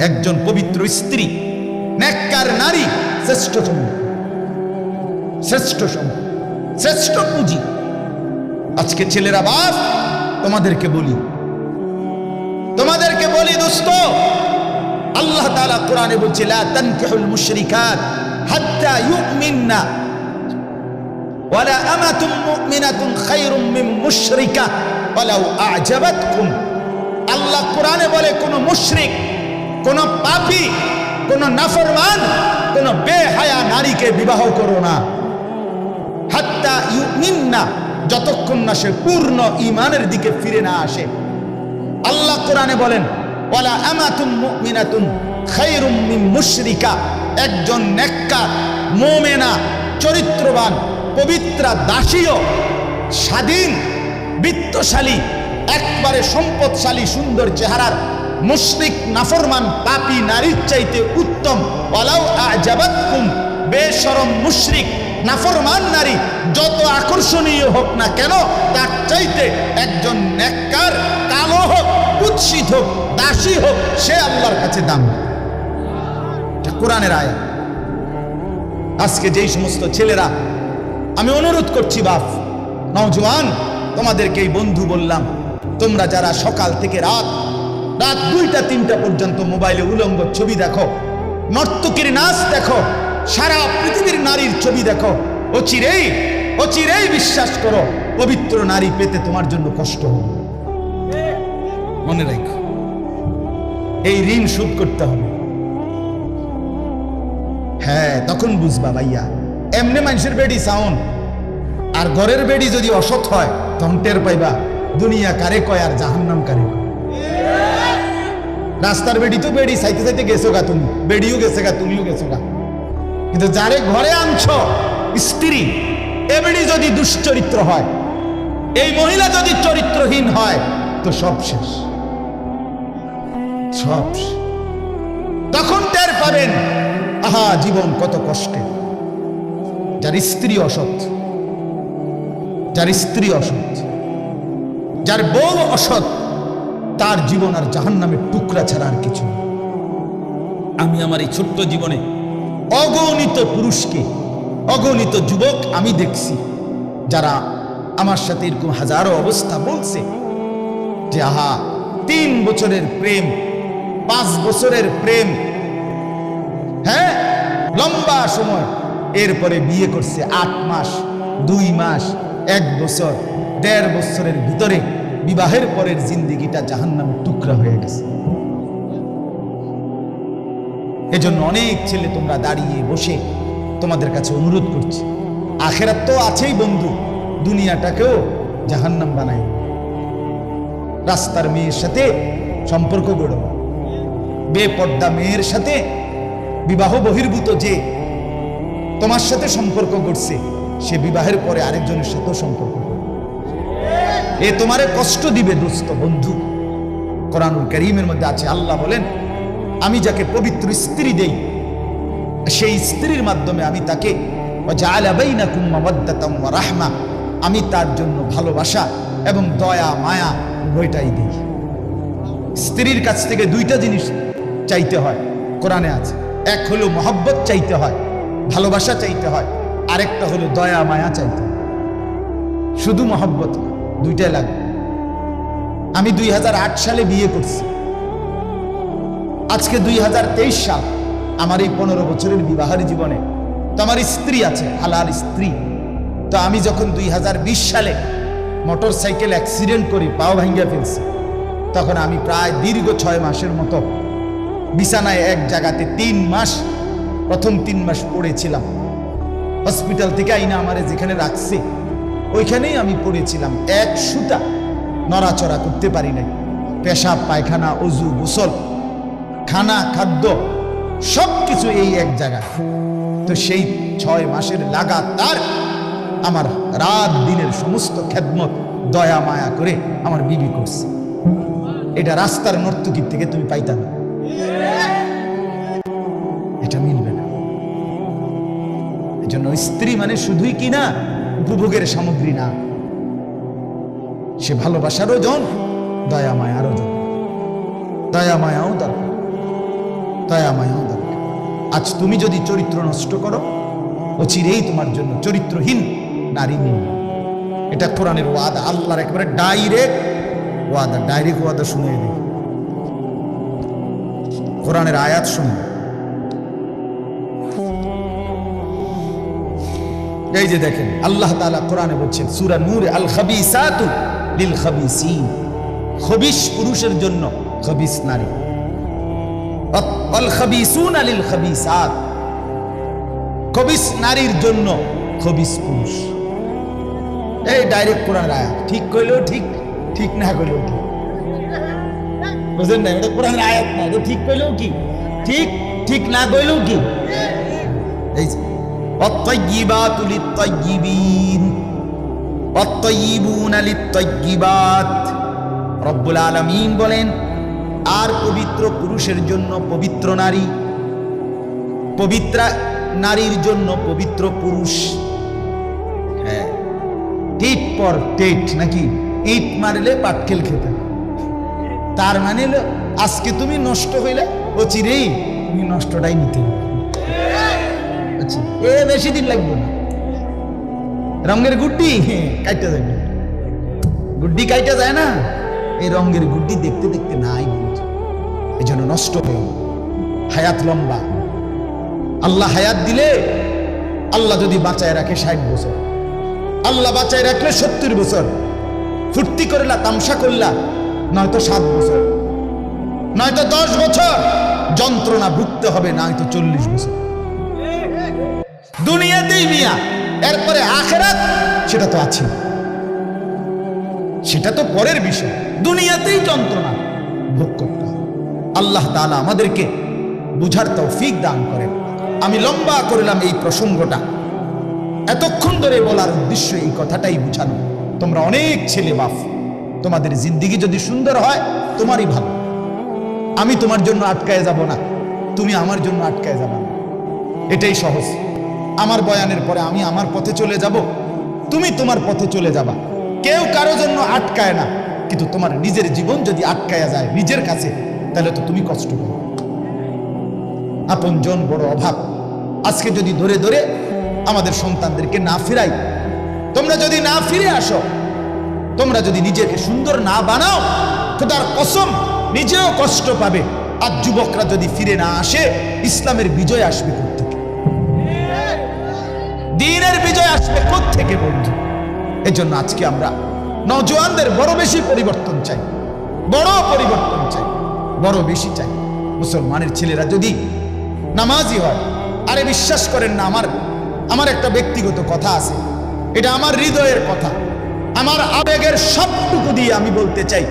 একজন পবিত্র স্ত্রী, নেককার নারী, শ্রেষ্ঠ সম্পদ শ্রেষ্ঠ সম্পদ শ্রেষ্ঠ পুঁজি। আজকে ছেলেরা বাস তোমাদেরকে বলি। তোমাদেরকে বলি দোস্ত, আল্লাহ তাআলা কোরআনে বলছে, লা মুশরিকাত হাত্তা ইউমিননা ওয়ালা আমাতুম মুমিনাতুন খায়রুম মিন মুশরিকা ওয়ালাউ আ'জাবাতকুম। আল্লাহ কোরআনে বলে, কোন মুশরিক কোন পাপী, কোন নাফরমান, কোন বেহায়া নারীকে বিবাহ করো না। হাত্তা ইউমিননা, যতক্ষণ না সে পূর্ণ ইমানের দিকে ফিরে না আসে। আল্লাহ কোরআনে বলেন, ওয়ালা আমাতুম মুমিনাতুন খায়রুম মিন মুশরিকা একজন নেককার, মুমিনা, চরিত্রবান, পবিত্রা দাসীও স্বাধীন, বিত্তশালী, একবারে সম্পদশালী, সুন্দর চেহারার মুশরিক নাফরমান পাপী নারীর চাইতে উত্তম। ওয়ালাউ আজাবাতকুম, বেশরম মুশরিক নাফরমান নারী যত আকর্ষণীয় হোক না কেন, তার চাইতে একজন নেককার, কালো হোক, কুৎসিত হোক, দাসী হোক, সে আল্লাহর কাছে দাম। কোরআনের আয়া আজকে যেই সমস্ত ছেলেরা, আমি অনুরোধ করছি, বাপ, নওজোয়ান, তোমাদেরকে এই বন্ধু বললাম, তোমরা যারা সকাল থেকে রাত রাত দুইটা, তিনটা পর্যন্ত মোবাইলে উলঙ্গ ছবি দেখো। নর্তকীর নাচ দেখো। সারা পৃথিবীর নারীর ছবি দেখো। ও চিরেই ও চিরেই বিশ্বাস করো, পবিত্র নারী পেতে তোমার জন্য কষ্ট হবে। মনে রাখো, এই ঋণ শোধ করতে হবে। হ্যাঁ তখন বুঝবা ভাইয়া, এমনি মানুষের বেডি সাউন্ড আর ঘরের বেডি যদি অসৎ হয়, তখন টের পাইবা, দুনিয়া কারে কয় আর জাহান্নাম কারে কয়। রাস্তার বেডি তো বেডি, সাইতে সাইতে গেছো গা তুমি। বেডিও গেছে গা, তুমিও গেছো গা। কিন্তু যারে ঘরে আনছ, স্ত্রী, এ বেডি যদি দুশ্চরিত্র হয়, এই মহিলা যদি চরিত্রহীন হয়, তো সব শেষ। সব তখন টের পাবেন, আহা, জীবন কত কষ্টে। যার স্ত্রী অসৎ, যার স্ত্রী অসৎ, যার বউ অসৎ তার জীবন আর জাহান্নামের টুকরা ছাড়া আর কিছু আমি আমার এই ছোট্ট জীবনে অগণিত পুরুষকে, অগণিত যুবক আমি দেখছি, যারা আমার সাথে এরকম হাজারো অবস্থা বলছে যে, আহা, তিন বছরের প্রেম, পাঁচ বছরের প্রেম হ্যাঁ লম্বা সময়, এরপরে বিয়ে করছে আট মাস, দুই মাস, এক বছর, দেড় বছরের ভিতরে বিবাহের পরের জিন্দিগিটা জাহান্নামের টুকরা হয়ে গেছে এজন্য অনেক ছেলে তোমরা দাঁড়িয়ে বসে তোমাদের কাছে অনুরোধ করছি আখেরাত তো আছেই বন্ধু, দুনিয়াটাকেও জাহান্নাম বানাই রাস্তার মেয়ের সাথে সম্পর্ক গড়ো। বেপর্দা মেয়ের সাথে বিবাহ বহির্ভূত যে তোমার সাথে সম্পর্ক গড়ছে, সে বিবাহের পরে আরেকজনের সাথেও সম্পর্ক। এ তোমারে কষ্ট দিবে দোস্ত বন্ধু। কোরআনুল করিমের মধ্যে আছে, আল্লাহ বলেন, আমি যাকে পবিত্র স্ত্রী দেই, সেই স্ত্রীর মাধ্যমে আমি তাকে রাহমা, আমি তার জন্য ভালোবাসা এবং দয়া, মায়া উভয়টাই দিই। স্ত্রীর কাছ থেকে দুইটা জিনিস চাইতে হয়, কোরআনে আছে। এক হলো মহব্বত চাইতে হয়, ভালোবাসা চাইতে হয়, আরেকটা হলো দয়া, মায়া চাইতে শুধু মহব্বত দুইটাই লাগবে আমি দুই হাজার আট সালে বিয়ে করছি। আজকে দুই হাজার তেইশ সাল আমার এই পনেরো বছরের বিবাহের জীবনে তো আমার স্ত্রী আছে হালাল স্ত্রী। তো আমি যখন দুই সালে মোটর সাইকেল অ্যাক্সিডেন্ট করি পাও ভাঙ্গিয়া ফেলছি, তখন আমি প্রায় দীর্ঘ ছয় মাসের মতো বিছানায় এক জায়গাতে তিন মাস, প্রথম তিন মাস পড়েছিলাম। হসপিটাল থেকে আইনা আমারে যেখানে রাখছে ওইখানেই আমি পড়েছিলাম। এক সুতা নড়াচড়া করতে পারি নাই। পেশাব, পায়খানা, অজু, গোসল, খানা, খাদ্য সব কিছু এই এক জায়গায়। তো সেই ছয় মাসের লাগাতার আমার রাত দিনের সমস্ত খেদমত, দয়া, মায়া করে আমার বিবি করছে। এটা রাস্তার নর্তকীর থেকে তুমি পাইতা না। এটা মিলবে না। এজন্য স্ত্রী মানে শুধুই কি না? উপভোগের সামগ্রী না। সে ভালোবাসারও জন দয়া মায়ারও জন দয়া মায়াও দরকার। দয়া মায়াও দরকার। আজ তুমি যদি চরিত্র নষ্ট করো, অচিরেই তোমার জন্য চরিত্রহীন নারী নিয়ে এটা কোরআনের ওয়াদা, আল্লাহর একেবারে ডাইরেক্ট ওয়াদা ডাইরেক্ট ওয়াদা শুনে দিই কোরআনের আয়াত শুনে। এই যে দেখেন, আল্লাহ তাআলা কোরআনে বলছেন, সূরা নূর আল লিল খাবিসিন খবিস পুরুষের জন্য খবিস নারী। নারীর জন্য খবিস ডাইরেক্ট ঠিক কইলেও ঠিক ঠিক না কইলেও ঠিক। বুঝলেন না ঠিক কইলেও কি? ঠিক ঠিক না কি? এই الطيبات للطيبين والطيبون للطيبات রব্বুল আলামিন বলেন আর পবিত্র পুরুষের জন্য পবিত্র নারী পবিত্রা নারীর জন্য পবিত্র পুরুষ হ্যাঁ টিট পর টেট নাকি ইট মারলে পাটকেল খেতে তার মানে হলো আজকে তুমি নষ্ট হইলে ও চিরেই তুমি নষ্টটাই নিতে আচ্ছা, এ বেশি দিন লাগবে না। রঙের গুড্ডি কাইটা না গুড্ডি কাইটা যায় না। এই রঙের গুড্ডি দেখতে দেখতে নাই এই জন্য নষ্ট হয়ে হায়াত লম্বা। আল্লাহ হায়াত দিলে আল্লাহ যদি বাঁচায় রাখে ষাট বছর। আল্লাহ বাঁচায় রাখলে সত্তর বছর। ফুর্তি করলা তামসা করলা নয়তো সাত বছর। নয়তো দশ বছর। যন্ত্রণা ভুগতে হবে নয়তো চল্লিশ বছর। দুনিয়াতেই মিয়া। এরপরে আখেরাত, সেটা তো আছে। সেটা তো পরের বিষয়। দুনিয়াতেই যন্ত্রণা ভোগ করতে আল্লাহ তাআলা আমাদেরকে বুঝার তৌফিক দান করেন। আমি লম্বা করলাম এই প্রসঙ্গটা। এতক্ষণ ধরে বলার উদ্দেশ্য এই কথাটাই বুঝানো। তোমরা অনেক ছেলে বাপ। তোমাদের জিন্দিগি যদি সুন্দর হয়, তোমারই ভালো। আমি তোমার জন্য আটকায় যাব না। তুমি আমার জন্য আটকায় যাবে এটাই সহজ। আমার বয়ানের পরে আমি আমার পথে চলে যাব। তুমি তোমার পথে চলে যাবা। কেউ কারও জন্য আটকায় না। কিন্তু তোমার নিজের জীবন যদি আটকায়া যায় নিজের কাছে, তাহলে তো তুমি কষ্ট পাবে। আপন জন বড় অভাব। আজকে যদি ধরে ধরে আমাদের সন্তানদেরকে না ফিরাই, তোমরা যদি না ফিরে আসো, তোমরা যদি নিজেকে সুন্দর না বানাও, তো খোদার কসম নিজেও কষ্ট পাবে। আর যুবকরা যদি ফিরে না আসে, ইসলামের বিজয় আসবে দিনের বিজয় আসবে থেকে বন্ধু? এজন্য আজকে আমরা নজওয়ানদের বড় বেশি পরিবর্তন চাই, বড় পরিবর্তন চাই, বড় বেশি চাই। মুসলমানের ছেলেরা যদি নামাজি হয়, আরে বিশ্বাস করেন না, আমার আমার একটা ব্যক্তিগত কথা আছে। এটা আমার হৃদয়ের কথা। আমার আবেগের সবটুকু দিয়ে আমি বলতে চাই,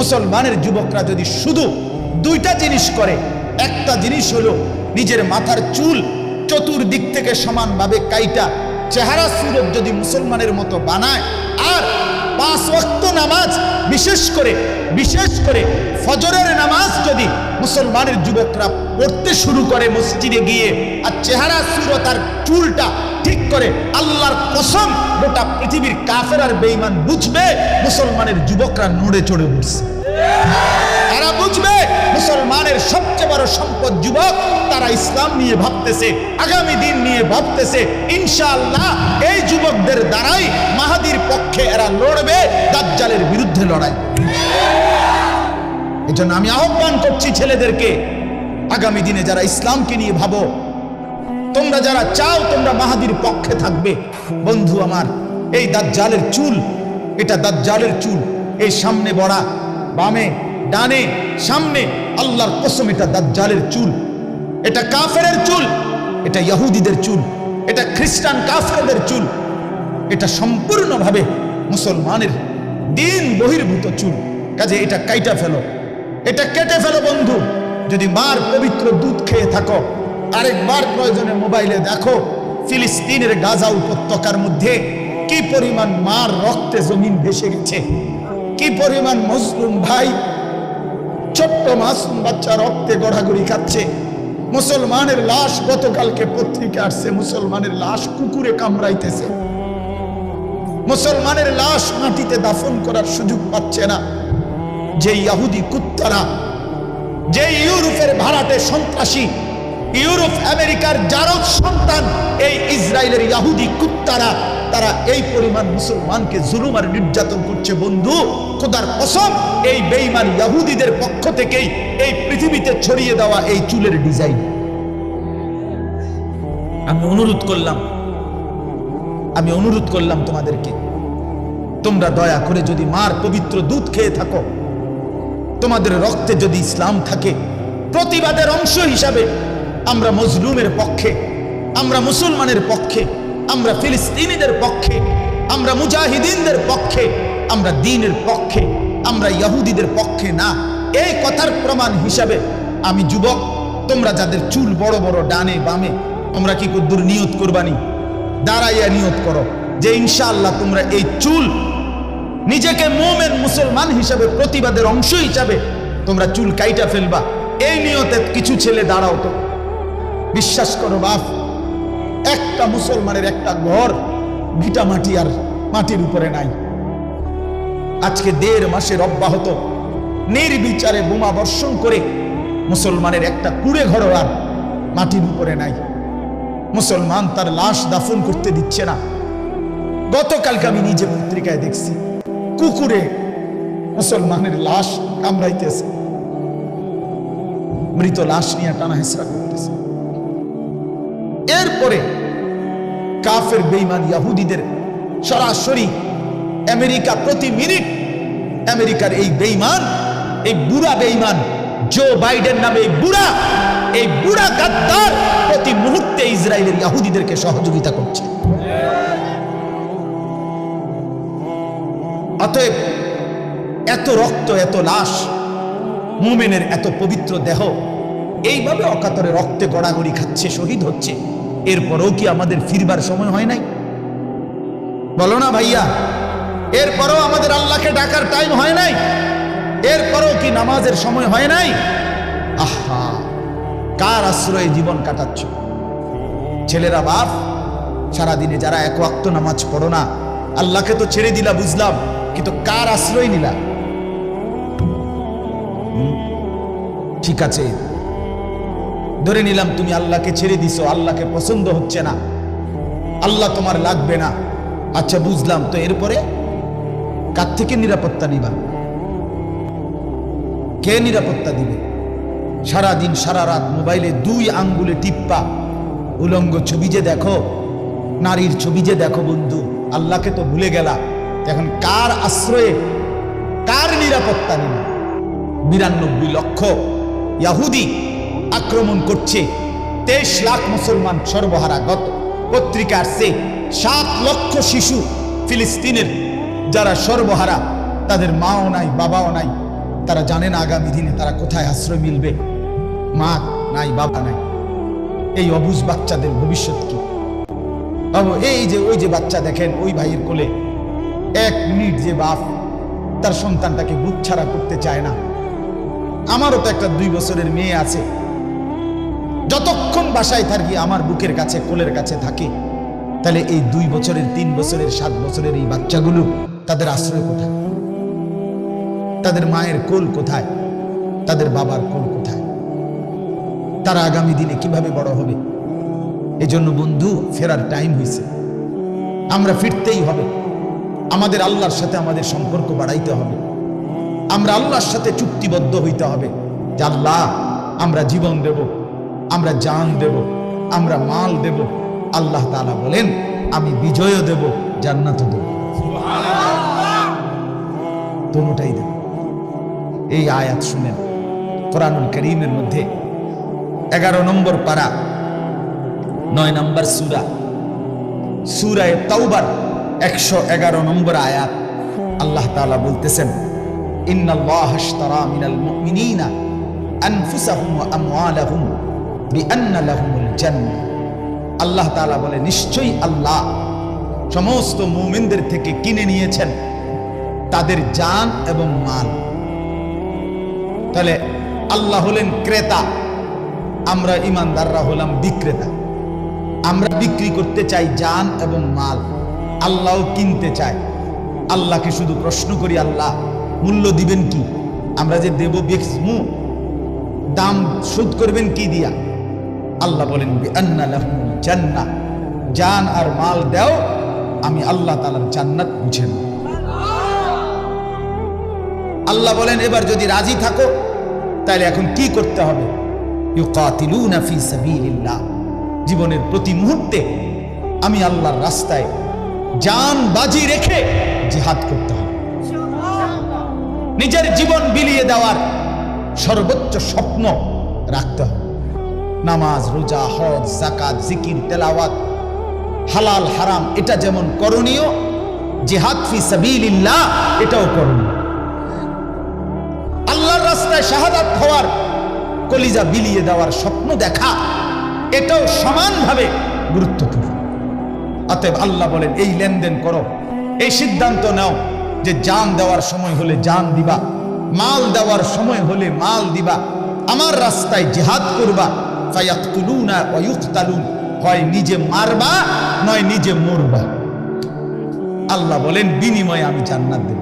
মুসলমানের যুবকরা যদি শুধু দুইটা জিনিস করে, একটা জিনিস হলো নিজের মাথার চুল চতুর্দিক থেকে সমানভাবে কাইটা চেহারা সুরত যদি মুসলমানের মতো বানায়, আর পাঁচ ওয়াক্ত নামাজ, বিশেষ করে বিশেষ করে ফজরের নামাজ যদি মুসলমানের যুবকরা পড়তে শুরু করে মসজিদে গিয়ে, আর চেহারা সুরত আর চুলটা ঠিক করে আল্লাহর কসম গোটা পৃথিবীর কাফের আর বেঈমান বুঝবে, মুসলমানের যুবকরা নড়ে চড়ে উঠছে। তারা বুঝবে মুসলমানের সবচেয়ে বড় সম্পদ যুবক তারা ইসলাম নিয়ে ভাবতেছে, আগামী দিন নিয়ে ভাবতেছে। ইনশাআল্লাহ এই যুবকদের দ্বারাই মাহাদির পক্ষে এরা লড়বে, দাজ্জালের বিরুদ্ধে লড়াই এজন্য আমি আহ্বান করছি ছেলেদেরকে, আগামী দিনে যারা ইসলামকে নিয়ে ভাবো, তোমরা যারা চাও তোমরা মাহাদির পক্ষে থাকবে। বন্ধু আমার, এই দাজ্জালের চুল, এটা দাজ্জালের চুল, এই সামনে বড়া বামে ডানে, সামনে আল্লাহর কসম এটা দাজ্জালের চুল। এটা কাফেরের চুল, এটা ইহুদিদের চুল, এটা খ্রিস্টান কাফেরদের চুল, এটা সম্পূর্ণভাবে মুসলমানের দিন বহির্ভূত চুল। কাজে এটা কাইটা ফেলো। এটা কেটে ফেলো বন্ধু। যদি মার পবিত্র দুধ খেয়ে থাকো আরেকবার প্রয়োজনে মোবাইলে দেখো, ফিলিস্তিনের গাজা উপত্যকার মধ্যে কি পরিমাণ মার রক্তে জমিন ভেসে গেছে। কি পরিমাণ মজলুম ভাই ছোট্ট মাসুম বাচ্চা রক্তে গড়াগড়ি খাচ্ছে। মুসলমানের লাশ গতকালকে পত্রিকা আসছে, মুসলমানের লাশ কুকুরে কামড়াইতেছে। মুসলমানের লাশ মাটিতে দাফন করার সুযোগ পাচ্ছে না। যে ইয়াহুদি কুত্তারা, যে ইউরোপের ভাড়াটে সন্ত্রাসী ইউরোপ, আমেরিকার জারদ সন্তান, এই ইসরায়েলের ইয়াহুদি কুত্তারা, তারা এই পরিমাণ মুসলমানকে জুলুম আর নির্যাতন করছে, বন্ধু। খোদার কসম, এই বেইমান ইয়াহুদিদের পক্ষ থেকেই এই পৃথিবীতে ছড়িয়ে দেওয়া এই চুলের ডিজাইন। আমি অনুরোধ করলাম, আমি অনুরোধ করলাম তোমাদেরকে, তোমরা দয়া করে যদি মার পবিত্র দুধ খেয়ে থাকো, তোমাদের রক্তে যদি ইসলাম থাকে, প্রতিবাদের অংশ হিসাবে আমরা মজলুমের পক্ষে, আমরা মুসলমানের পক্ষে, আমরা ফিলিস্তিনিদের পক্ষে, আমরা মুজাহিদিনদের পক্ষে, আমরা দিনের পক্ষে, আমরা ইয়াহুদিদের পক্ষে না। এই কথার প্রমাণ হিসাবে আমি যুবক, তোমরা যাদের চুল বড় বড় ডানে বামে, তোমরা কি কদ্দুর নিয়ত করবানি? দাঁড়াইয়া নিয়ত করো যে ইনশাআল্লাহ তোমরা এই চুল নিজেকে মোমেন মুসলমান হিসাবে প্রতিবাদের অংশ হিসাবে তোমরা চুল কাইটা ফেলবা। এই নিয়তে কিছু ছেলে দাঁড়াও তো। বিশ্বাস করো বাপ, একটা মুসলমানের একটা ঘর ভিটা মাটি আর মাটির উপরে নাই। আজকে দেড় মাসের অব্যাহত, নির্বিচারে বোমা বর্ষণ করে মুসলমানের একটা কুড়ে ঘর আর মাটির উপরে নাই। মুসলমান তার লাশ দাফন করতে দিচ্ছে না। গতকালকে আমি নিজে পত্রিকায় দেখছি, কুকুরে মুসলমানের লাশ কামড়াইতেছে। মৃত লাশ নিয়ে টানা হেসরা এরপরে কাফের বেইমান ইয়াহুদিদের সরাসরি আমেরিকা প্রতি মিনিট আমেরিকার এই বেইমান এই বুড়া বেইমান জো বাইডেন নামে এই বুড়া এই বুড়া গাদ্দার প্রতি মুহূর্তে ইসরায়েলের ইয়াহুদিদেরকে সহযোগিতা করছে। অতএব এত রক্ত, এত লাশ, মুমেনের এত পবিত্র দেহ এইভাবে অকাতরে রক্তে গড়াগড়ি খাচ্ছে, শহীদ হচ্ছে। এরপরেও কি আমাদের ফিরবার সময় হয় নাই? বলো না ভাইয়া, এরপরেও আমাদের আল্লাহকে ডাকার টাইম হয় নাই? এরপরেও কি নামাজের সময় হয় নাই? আহা, কার আশ্রয়ে জীবন কাটাচ্ছ? ছেলেরা বাপ, সারাদিনে যারা এক ওয়াক্ত নামাজ পড়ো না, আল্লাহকে তো ছেড়ে দিলা, বুঝলাম, কিন্তু কার আশ্রয় নিলা? ঠিক আছে ধরে নিলাম তুমি আল্লাহকে ছেড়ে দিছো, আল্লাহকে পছন্দ হচ্ছে না। আল্লাহ তোমার লাগবে না। আচ্ছা বুঝলাম। তো এরপরে কার থেকে নিরাপত্তা নিবা? কে নিরাপত্তা দিবে? সারা দিন সারা রাত মোবাইলে দুই আঙ্গুলে টিপ্পা, উলঙ্গ ছবি যে দেখো, নারীর ছবি যে দেখো বন্ধু, আল্লাহকে তো ভুলে গেলা। এখন কার আশ্রয়ে, কার নিরাপত্তা নিবে? বিরানব্বই লক্ষ ইয়াহুদি আক্রমণ করছে। তেইশ লাখ মুসলমান সর্বহারা গত পত্রিকা আসছে সাত লক্ষ শিশু ফিলিস্তিনের যারা সর্বহারা, তাদের মাও নাই, বাবাও নাই। তারা জানে না আগামী দিনে তারা কোথায় আশ্রয় মিলবে। মা নাই, বাবা নাই। এই অবুজ বাচ্চাদের ভবিষ্যৎ কি? বাবু, এই যে, ওই যে বাচ্চা দেখেন, ওই ভাইয়ের কোলে এক মিনিট যে বাপ, তার সন্তানটাকে বুক ছাড়া করতে চায় না। আমারও তো একটা দুই বছরের মেয়ে আছে। যতক্ষণ বাসায় থাকি, আমার বুকের কাছে, কোলের কাছে থাকে, তাহলে এই দুই বছরের, তিন বছরের, সাত বছরের এই বাচ্চাগুলো তাদের আশ্রয় কোথায়? তাদের মায়ের কোল কোথায়? তাদের বাবার কোল কোথায়? তারা আগামী দিনে কীভাবে বড় হবে? এজন্য বন্ধু, ফেরার টাইম হয়েছে আমরা ফিরতেই হবে। আমাদের আল্লাহর সাথে আমাদের সম্পর্ক বাড়াইতে হবে। আমরা আল্লাহর সাথে চুক্তিবদ্ধ হইতে হবে যে, আল্লাহ, আমরা জীবন দেব। আমরা জান দেব, আমরা মাল দেব। আল্লাহ তালা বলেন, আমি বিজয়ও দেব, জান্নাতও দেব। দোনোটাই দেব। এই আয়াত শুনেন, কোরআনুল করিমের মধ্যে এগারো নম্বর পারা, নয় নম্বর সুরা। সুরায় তাওবার একশো এগারো নম্বর আয়াত, আল্লাহ তাআলা বলতেছেন, ইন্নাল্লাহ আশতারা মিনাল মুমিনিনা আনফুসাহুম ওয়া আমওয়ালাহুম। আল্লাহ তাআলা বলে, নিশ্চয়ই আল্লাহ সমস্ত মুমিনদের থেকে কিনে নিয়েছেন তাদের জান এবং মাল তাহলে আল্লাহ হলেন ক্রেতা, আমরা ইমানদাররা হলাম বিক্রেতা। আমরা বিক্রি করতে চাই জান এবং মাল। আল্লাহও কিনতে চায়। আল্লাহকে শুধু প্রশ্ন করি, আল্লাহ, মূল্য দিবেন কি? আমরা যে দেব বেচমু দাম শোধ করবেন কি দিয়া? আল্লাহ বলেন লাহুমুল জান আর মাল দেও, আমি আল্লাহ তাআলার জান্নাত বুঝে নেব। আল্লাহ বলেন, এবার যদি রাজি থাকো তাহলে এখন কি করতে হবে? জীবনের প্রতি মুহূর্তে আমি আল্লাহর রাস্তায় জান বাজি রেখে জিহাদ করতে হবে। নিজের জীবন বিলিয়ে দেওয়ার সর্বোচ্চ স্বপ্ন রাখতে হবে। নামাজ, রোজা, হজ জাকাত জিকির, তেলাওয়াত, হালাল, হারাম, এটা যেমন করণীয়, জিহাদ ফি সাবিলিল্লাহ, এটাও করণীয়। আল্লাহর রাস্তায় শাহাদাত হওয়ার, কলিজা বিলিয়ে দেওয়ার স্বপ্ন দেখা, এটাও সমানভাবে গুরুত্বপূর্ণ। অতএব আল্লাহ বলেন, এই লেনদেন করো, এই সিদ্ধান্ত নাও যে জান দেওয়ার সময় হলে জান দিবা, মাল দেওয়ার সময় হলে মাল দিবা, আমার রাস্তায় জেহাদ করবা ফায়াকতুলুনা ওয়া ইউকতালুন। হয় নিজে মারবা, নয় নিজে মরবা। আল্লাহ বলেন, বিনিময়ে আমি জান্নাত দেব।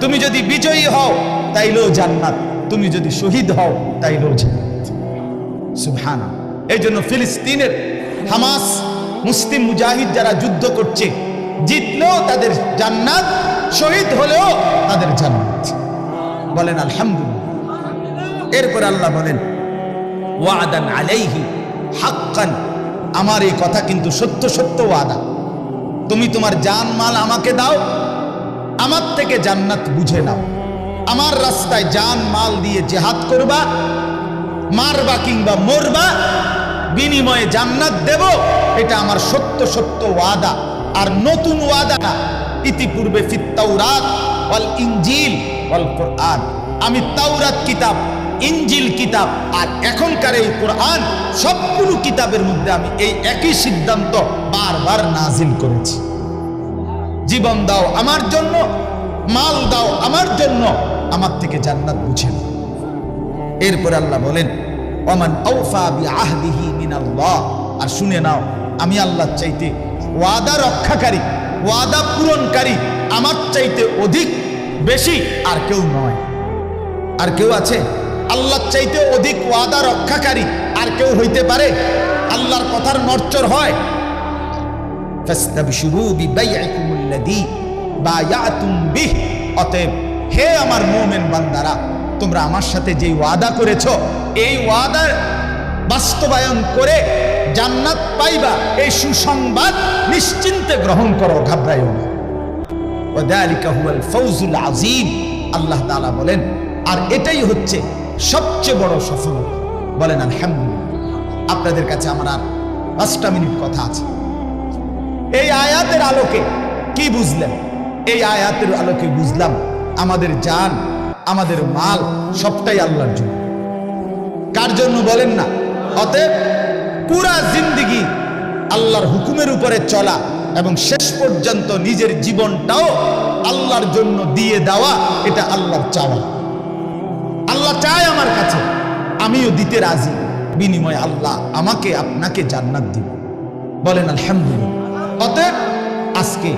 তুমি যদি বিজয়ী হও, তাইলেও জান্নাত। তুমি যদি শহীদ হও, তাইলেও জান্নাত। সুবহানা এই জন্য ফিলিস্তিনের হামাস, মুসলিম মুজাহিদ যারা যুদ্ধ করছে, জিতলেও তাদের জান্নাত, শহীদ হলেও তাদের জান্নাত। বলেন, আলহামদুলিল্লাহ। এরপর আল্লাহ বলেন ওয়াদান আলাইহি হাক্কান। আমার এই কথা কিন্তু সত্য সত্য ওয়াদা। তুমি তোমার জান মাল আমাকে দাও, আমার থেকে জান্নাত বুঝে নাও। আমার রাস্তায় জান মাল দিয়ে জেহাদ করবা, মারবা কিংবা মরবা, বিনিময়ে জান্নাত দেব, এটা আমার সত্য সত্য ওয়াদা। আর নতুন ওয়াদা, ইতিপূর্বে ফিত তাওরাত ওয়াল ইনজিল ওয়াল কোরআন। আমি তাওরাত কিতাব ইনজিল কিতাব আর এখনকার এই কোরআন, সবগুলো কিতাবের মধ্যে আমি এই একই সিদ্ধান্ত বারবার নাজিল করেছি। জীবন দাও আমার জন্য, মাল দাও আমার জন্য, আমার থেকে জান্নাত বুঝে না এরপর আল্লাহ বলেন অমান আর শুনে নাও, আমি আল্লাহর চাইতে ওয়াদা রক্ষাকারী, ওয়াদা পূরণকারী, আমার চাইতে অধিক বেশি আর কেউ নয়। আর কেউ আছে? আল্লাহর চাইতে অধিক ওয়াদা রক্ষাকারী আর কেউ হইতে পারে? আল্লাহর কথার নড়চর হয়। অতএব হে আমার মুমিন বান্দারা, তোমরা আমার সাথে যেই ওয়াদা করেছ, এই ওয়াদার বাস্তবায়ন করে জান্নাত পাইবা, এই সুসংবাদ নিশ্চিন্তে গ্রহণ করো, ঘাবড়াইও না। আযীম। আল্লাহ বলেন, আর এটাই হচ্ছে সবচেয়ে বড় সফলতা বলেন, আলহামদুলিল্লাহ, আপনাদের কাছে আমার আর পাঁচটা মিনিট কথা আছে। এই আয়াতের আলোকে কি বুঝলেন? এই আয়াতের আলোকে বুঝলাম, আমাদের জান, আমাদের মাল সবটাই আল্লাহর জন্য। কার জন্য বলেন না? অতএব পুরা জিন্দিগি আল্লাহর হুকুমের উপরে চলা এবং শেষ পর্যন্ত নিজের জীবনটাও আল্লাহর জন্য দিয়ে দেওয়া, এটা আল্লাহর চাওয়া। আল্লাহ চায় আমার কাছে। আমিও দিতে রাজি। বিনিময়ে আল্লাহ আমাকে, আপনাকে জান্নাত দিব। বলেন, আলহামদুলিল্লাহ। অতএব আজকে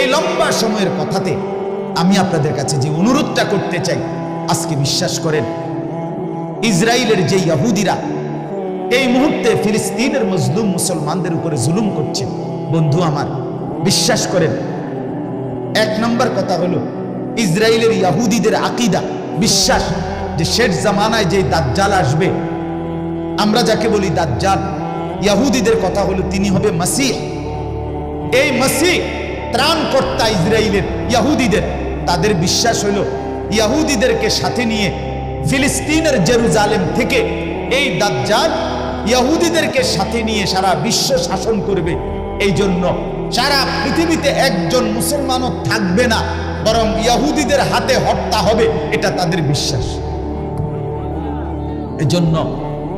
এই লম্বা সময়ের কথাতে আমি আপনাদের কাছে যে অনুরোধটা করতে চাই, আজকে বিশ্বাস করেন ইসরায়েলের যে ইহুদিরা এই মুহূর্তে ফিলিস্তিনের মজলুম মুসলমানদের উপরে জুলুম করছে। বন্ধু আমার, বিশ্বাস করেন, এক নম্বর কথা হলো ইসরায়েলের ইয়াহুদিদের আকিদা, বিশ্বাস যে শেষ জামানায় যে দাজ্জাল আসবে, আমরা যাকে বলি দাজ্জাল, ইয়াহুদিদের কথা হলো তিনি হবে মাসিহ। এই মাসিহ ত্রাণকর্তা ইসরায়েলের ইয়াহুদিদের, তাদের বিশ্বাস হলো ইয়াহুদিদেরকে সাথে নিয়ে ফিলিস্তিনের জেরুজালেম থেকে এই দাজ্জাল ইয়াহুদিদেরকে সাথে নিয়ে সারা বিশ্ব শাসন করবে। এই জন্য সারা পৃথিবীতে একজন মুসলমানও থাকবে না, বরং ইয়াহুদিদের হাতে হত্যা হবে, এটা তাদের বিশ্বাস। এজন্য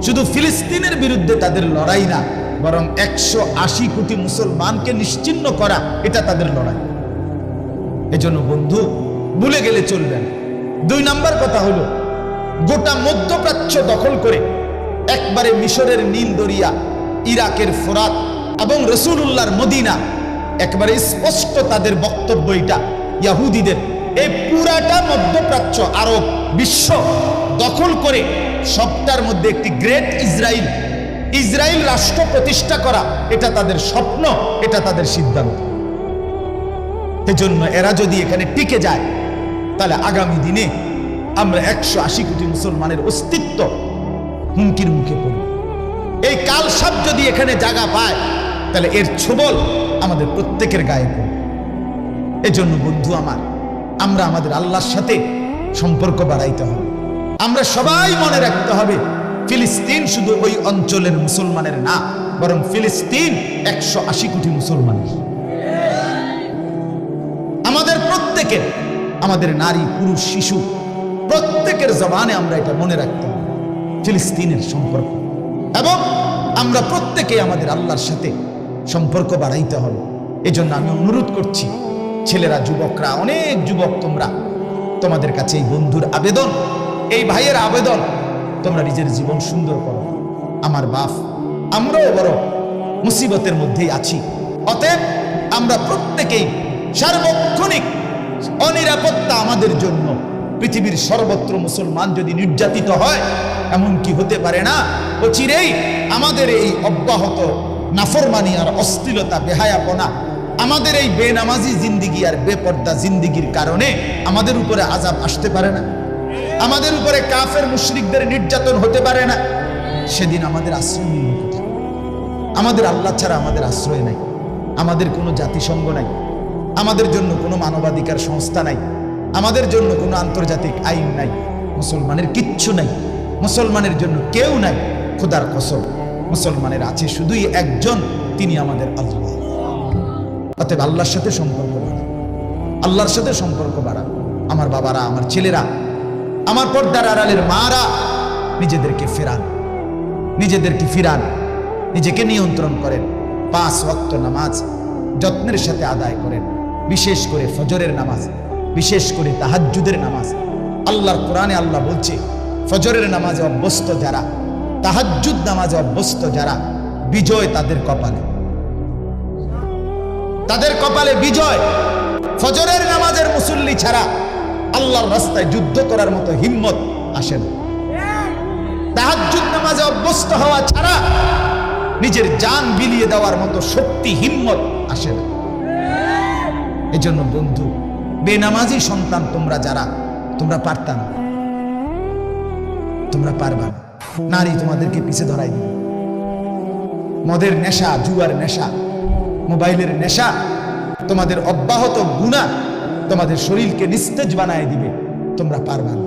শুধু ফিলিস্তিনের বিরুদ্ধে তাদের লড়াই না, বরং একশো আশি কোটি মুসলমানকে নিশ্চিন্ন করা এটা তাদের লড়াই। এজন্য বন্ধু, ভুলে গেলে চলবে না। দুই নাম্বার কথা হলো, গোটা মধ্যপ্রাচ্য দখল করে একবারে মিশরের নীল দরিয়া, ইরাকের ফোরাত এবং রসুল্লাহর মদিনা, একবারে স্পষ্ট তাদের বক্তব্য এটা, ইয়াহুদিদের। এই পুরাটা মধ্যপ্রাচ্য আরব বিশ্ব দখল করে সবটার মধ্যে একটি গ্রেট ইসরায়েল ইসরায়েল রাষ্ট্র প্রতিষ্ঠা করা, এটা তাদের স্বপ্ন, এটা তাদের সিদ্ধান্ত। এজন্য এরা যদি এখানে টিকে যায়, তাহলে আগামী দিনে আমরা একশো আশি কোটি মুসলমানের অস্তিত্ব হুমকির মুখে পড়ব। এই কালসাপ যদি এখানে জায়গা পায়, তাহলে এর ছোবল আমাদের প্রত্যেকের গায়ে পড়বে। এজন্য বন্ধু আমার, আমরা আমাদের আল্লাহর সাথে সম্পর্ক বাড়াইতে হবে। আমরা সবাই মনে রাখতে হবে, ফিলিস্তিন শুধু ওই অঞ্চলের মুসলমানের না, বরং ফিলিস্তিন একশো আশি কোটি মুসলমানের। আমাদের প্রত্যেকের আমাদের নারী, পুরুষ, শিশু, প্রত্যেকের জবানে আমরা এটা মনে রাখতে হবে, ফিলিস্তিনের সম্পর্ক। এবং আমরা প্রত্যেকে আমাদের আল্লাহর সাথে সম্পর্ক বাড়াইতে হবে। এজন্য আমি অনুরোধ করছি, ছেলেরা, যুবকরা, অনেক যুবক তোমরা, তোমাদের কাছে এই বন্ধুর আবেদন এই ভাইয়ের আবেদন, তোমরা নিজের জীবন সুন্দর করো। আমার বাপ, আমরাও বড় মুসিবতের মধ্যেই আছি। অতএব আমরা প্রত্যেকেই সার্বক্ষণিক অনিরাপত্তা আমাদের জন্য পৃথিবীর সর্বত্র মুসলমান যদি নির্যাতিত হয়, এমন কি হতে পারে না? ও চিরেই আমাদের এই অব্যাহত নাফরমানি আর অস্থিরতা বেহায়াপনা, আমাদের এই বেনামাজি জিন্দিগি আর বেপর্দা জিন্দিগির কারণে আমাদের উপরে আজাব আসতে পারে না। আমাদের উপরে কাফের মুশরিকদের নির্যাতন হতে পারে না। সেদিন আমাদের আশ্রয় কোথায়? আমাদের আল্লাহ ছাড়া আমাদের আশ্রয় নাই। আমাদের কোনো জাতিসংঘ নাই। আমাদের জন্য কোনো মানবাধিকার সংস্থা নাই। আমাদের জন্য কোনো আন্তর্জাতিক আইন নাই। মুসলমানের কিচ্ছু নাই। মুসলমানের জন্য কেউ নাই। খোদার কসম, মুসলমানের আছে শুধুই একজন, তিনি আমাদের আল্লাহ। অতএব আল্লাহর সাথে সম্পর্ক বাড়া। আল্লাহর সাথে সম্পর্ক বাড়া। আমার বাবারা, আমার ছেলেরা আমার পর্দার আড়ালের মারা নিজেদেরকে ফেরান, নিজেদেরকে ফিরান, নিজেকে নিয়ন্ত্রণ করেন, পাঁচ ওয়াক্ত নামাজ যত্নের সাথে আদায় করেন, বিশেষ করে ফজরের নামাজ, বিশেষ করে তাহাজ্জুদের নামাজ। আল্লাহর কোরআনে আল্লাহ বলছে, ফজরের নামাজে অভ্যস্ত যারা, তাহাজ্জুদ নামাজে অভ্যস্ত যারা, বিজয় তাদের কপালে। তাদের কপালে বিজয়। ফজরের নামাজের মুসল্লি ছাড়া আল্লাহর রাস্তায় যুদ্ধ করার মতো হিম্মত আসে না। নামাজে অভ্যস্ত হওয়া ছাড়া নিজের জান বিলিয়ে দেওয়ার মতো শক্তি, হিম্মত আসে না। এজন্য বন্ধু, বেনামাজি সন্তান তোমরা যারা, তোমরা পারতা না। তোমরা পারবা নারী তোমাদেরকে পিছে ধরাই দিবে। মদের নেশা, জুয়ার নেশা, মোবাইলের নেশা, তোমাদের অব্যাহত গুণা তোমাদের শরীরকে নিস্তেজ বানায় দিবে, তোমরা পারবা না।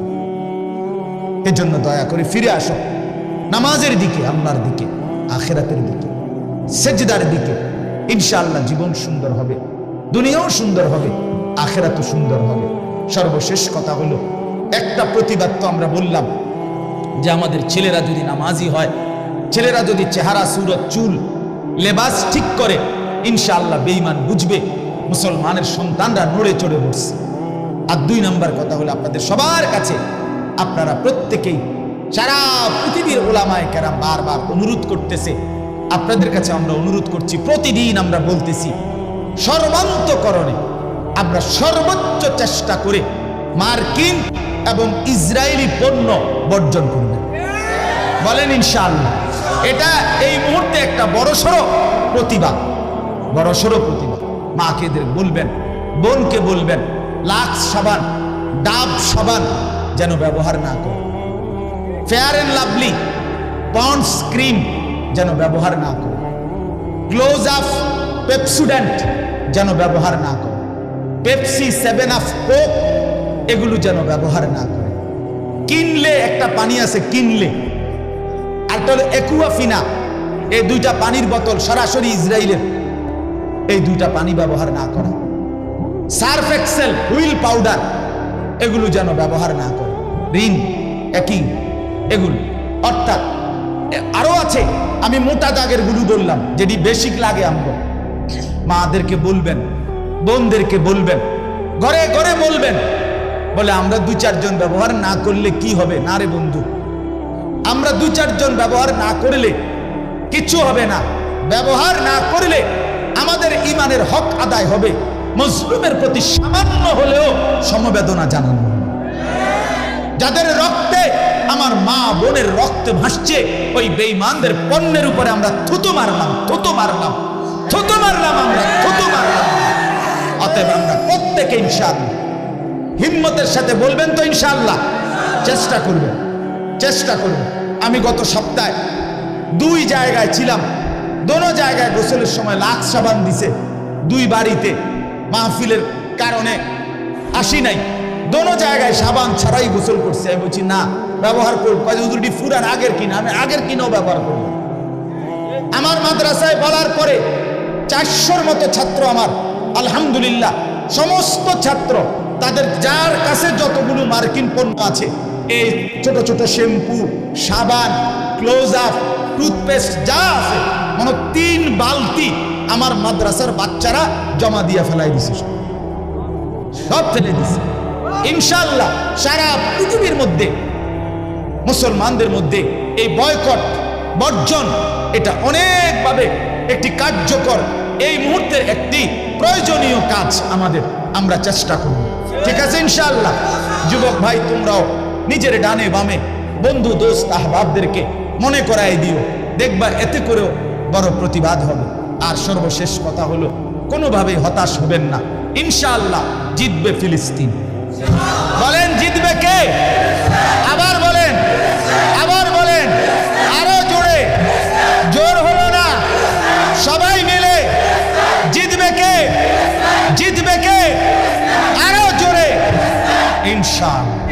এজন্য দয়া করে ফিরে আসো, নামাজের দিকে, আল্লাহর দিকে, আখেরাতের দিকে, সেজদার দিকে। ইনশাআল্লাহ জীবন সুন্দর হবে, দুনিয়াও সুন্দর হবে, আখেরাতও সুন্দর হবে। সর্বশেষ কথা হলো, একটা প্রতিবাদ তো আমরা বললাম, যে আমাদের ছেলেরা যদি নামাজি হয়, ছেলেরা যদি চেহারা, সুরত, চুল, লেবাস ঠিক করে, ইনশাআল্লাহ বেঈমান বুঝবে। মুসলমানের সন্তানরা নড়ে চড়ে বসছে আর দুই নাম্বার কথা হলো আপনাদের সবার কাছে, আপনারা প্রত্যেকেই, সারা পৃথিবীর ওলামায় কেরাম বারবার অনুরোধ করতেছে, আপনাদের কাছে আমরা অনুরোধ করছি, প্রতিদিন আমরা বলতেছি, সর্বান্তকরণে আমরা সর্বোচ্চ চেষ্টা করে মার্কিন এবং ইসরায়েলি পণ্য বর্জন করবেন বলেন ইনশাআল্লাহ, এটা এই মুহূর্তে একটা বড়সড় প্রতিবাদ বড়সড় প্রতিবাদ। মাকে বলবেন, বোনকে বলবেন লাক্স সাবান, ডাব সাবান যেন ব্যবহার না করে fair and lovely Pond's cream যেন ব্যবহার না করে ক্লোজ আপ পেপসুডেন্ট যেন ব্যবহার না করে পেপসি সেভেন আপ কোক এগুলো যেন ব্যবহার না করে কিনলে একটা পানি আছে, কিনলে। একটা হলো একুয়াফিনা এই দুইটা পানির বোতল সরাসরি ইসরায়েলের এই দুইটা পানি ব্যবহার না করা। সার্ফ এক্সেল, হুইল পাউডার, এগুলো যেন ব্যবহার না করে। রিন একই, এগুলো। অর্থাৎ আরও আছে, আমি মোটা দাগেরগুলো বললাম যেটি বেসিক লাগে আমরা মাদেরকে বলবেন, বোনদেরকে বলবেন, ঘরে ঘরে বলবেন, বলে আমরা দু চারজন ব্যবহার না করলে কি হবে? না রে বন্ধু। আমরা দু চারজন ব্যবহার না করলে কিছু হবে না। ব্যবহার না করলে আমাদের ইমানের হক আদায় হবে। মজলুমের প্রতি সামান্য হলেও সমবেদনা জানানো। যাদের রক্তে আমার মা বোনের রক্তে ভাসছে, ওই বেইমানদের পণ্যের উপরে আমরা থুতু মারলাম থুতু মারলাম থুতু মারলাম আমরা, থুতু মারলাম। অতএব আমরা প্রত্যেকে ইনশাআল্লাহ হিম্মতের সাথে বলবেন তো ইনশাআল্লাহ। চেষ্টা করবেন চেষ্টা করবেন। আমি গত সপ্তাহে দুই জায়গায় ছিলাম দোনো জায়গায় গোসলের সময় লাখ সাবান দিছে। দুই বাড়িতে মাহফিলের কারণে আসি নাই। দোনো জায়গায় সাবান ছাড়াই গোসল করছে। আমি বলছি, না, ব্যবহার করব। দুটি ফুরান, আগের কিনা আমি, আগের কিনাও ব্যবহার করব? আমার মাদ্রাসায় বলার পরে চারশোর মতো ছাত্র আমার, আলহামদুলিল্লাহ, সমস্ত ছাত্র, তাদের যার কাছে যতগুলো মার্কিন পণ্য আছে, এই ছোট ছোট শ্যাম্পু, সাবান ক্লোজ আপ টুথপেস্ট যা আছে মানে তিন বালতি আমার মাদ্রাসার বাচ্চারা জমা দিয়ে ফেলাই দিছে সব। ফেলে দিছে। ইনশাল্লাহ সারা পৃথিবীর মধ্যে, মুসলমানদের মধ্যে এই বয়কট, বর্জন, এটা অনেকভাবে একটি কার্যকর, এই মুহূর্তের একটি প্রয়োজনীয় কাজ আমাদের আমরা চেষ্টা করব। ঠিক আছে ইনশাল্লাহ যুবক ভাই, তোমরাও নিজের ডানে বামে বন্ধু, দোস্ত, আহবাবদেরকে মনে করাই দিও। দেখবা এতে করেও বড় প্রতিবাদ হবে। আর সর্বশেষ কথা হলো কোনোভাবে হতাশ হবেন না। ইনশাআল্লাহ জিতবে ফিলিস্তিন। বলেন, জিতবে কে? আবার বলেন আবার বলেন, আরও জোরে। জোর হলো না। সবাই মিলে জিতবে কে? জিতবে কে? আরও জোরে। ইনশাআল্লাহ।